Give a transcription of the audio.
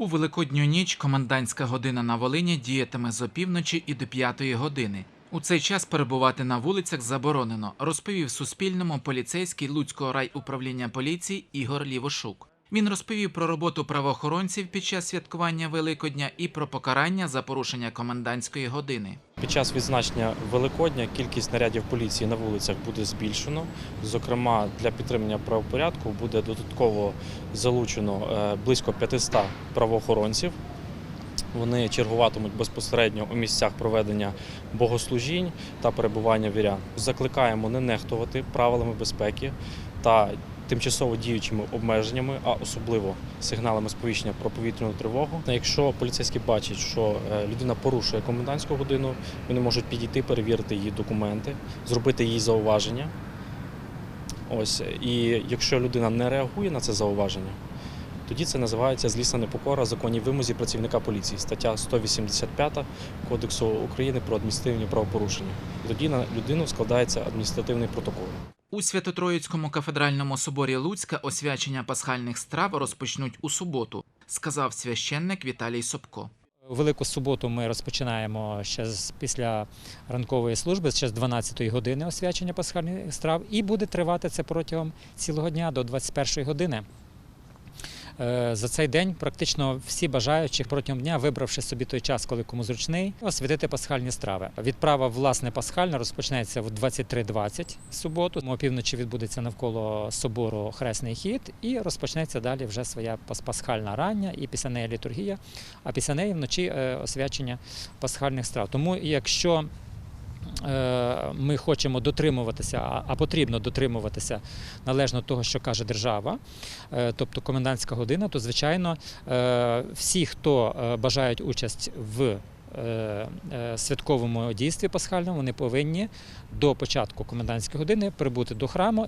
У великодню ніч комендантська година на Волині діятиме з опівночі і до п'ятої години. У цей час перебувати на вулицях заборонено, розповів Суспільному поліцейський Луцького райуправління поліції Ігор Лівошук. Він розповів про роботу правоохоронців під час святкування Великодня і про покарання за порушення комендантської години. Під час відзначення Великодня кількість нарядів поліції на вулицях буде збільшено. Зокрема, для підтримання правопорядку буде додатково залучено е, близько 500 правоохоронців. Вони чергуватимуть безпосередньо у місцях проведення богослужінь та перебування вірян. Закликаємо не нехтувати правилами безпеки та тимчасово діючими обмеженнями, а особливо сигналами сповіщення про повітряну тривогу. Якщо поліцейські бачать, що е, людина порушує комендантську годину, вони можуть підійти, перевірити її документи, зробити їй зауваження. Ось і якщо людина не реагує на це зауваження, тоді це називається злісна непокора законній вимозі працівника поліції, стаття 185 Кодексу України про адміністративні правопорушення. Тоді на людину складається адміністративний протокол. У Свято-Троїцькому кафедральному соборі Луцька освячення пасхальних страв розпочнуть у суботу, сказав священник Віталій Собко. Велику суботу ми розпочинаємо ще з після ранкової служби, ще з 12-ї години освячення пасхальних страв, і буде тривати це протягом цілого дня до 21-ї години. Е, За цей день практично всі бажаючі протягом дня, вибравши собі той час, коли кому зручний, освятити пасхальні страви. Відправа власне пасхальна розпочнеться в 23.20 в суботу. О півночі відбудеться навколо собору хресний хід, і розпочнеться далі вже своя пасхальна рання і після неї літургія, а після неї вночі е, освячення пасхальних страв. Тому якщо е, ми хочемо дотримуватися, а- потрібно дотримуватися належно того, що каже держава, е, тобто комендантська година, то звичайно е, всі, хто е, бажають участь в святковому дійстві пасхальному, вони повинні до початку комендантської години прибути до храму